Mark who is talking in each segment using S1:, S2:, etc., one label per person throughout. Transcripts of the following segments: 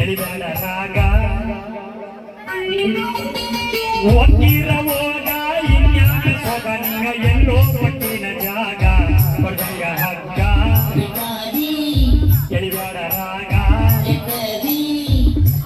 S1: ಎಳಿದಾಳ ರಾಗ. ಒಟ್ಟಿರ ಹೋಗ ಇನ್ಯಾಗ ಸೊಬಂಗ ಎಲ್ಲೋ ಒಟ್ಟಿನ ಜಾಗ. ಕೊಡಂಗ ಹಗ್ಗ. ಎಳಿದಾಳ ರಾಗ.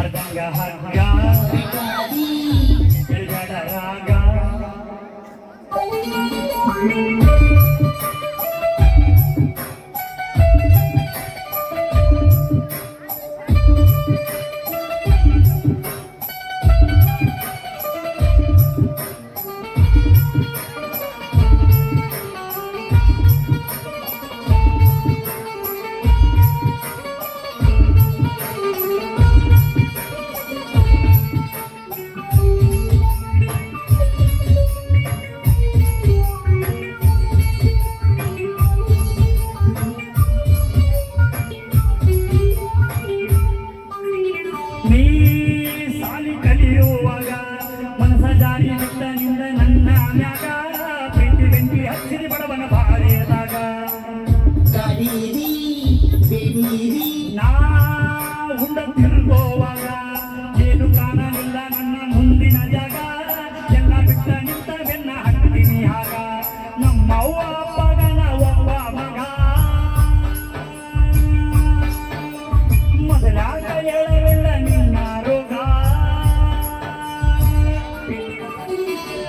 S1: ಅರ್ಧಂಗ ಹಗ್ಗ. ಎಳಿದಾಳ ರಾಗ. ಮನಸ ಜಾರಿ ನಿಂದ ನನ್ನ ಮ್ಯಾಗ ಪ್ರೀತಿ ಬೆಂಕಿ ಹಚ್ಚಿರಿ ಬಡವನ
S2: ಬೇಡೀರಿ
S1: ನಾ ಉಂಡ ತಿರುಗೋವಾಗ ಏನು ಕಾಣಲಿಲ್ಲ ನನ್ನ ಮುಂದಿನ ಜಾಗ ಎಲ್ಲ ಬಿಟ್ಟ ನಿಂತ ಬೆನ್ನ ಹತ್ತೀನಿ ಆಗ ನಮ್ಮ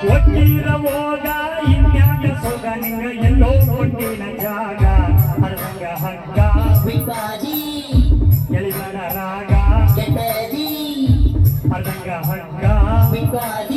S1: ಒಟ್ಟಿರ ಹೋಗ ಇನ್ಯಾಗ ಸೊಗ ನಿಂಗ ಎಲ್ಲೋ ಕೊಟ್ಟಿನ ಜಾಗ. ಹರದಂಗ ಹಗ್ಗ
S2: ಬೇಕಾದಿ
S1: ಎಳಿಬೇಡ ರಾಗ. ಹರದಂಗ ಹಗ್ಗ
S2: ಬೇಕಾದಿ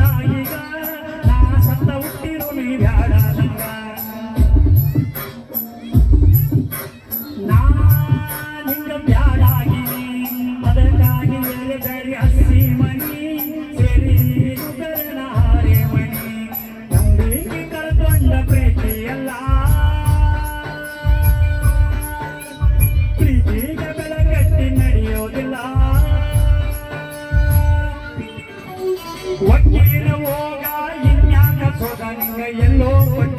S1: ತಾಯಿ 你看阎罗。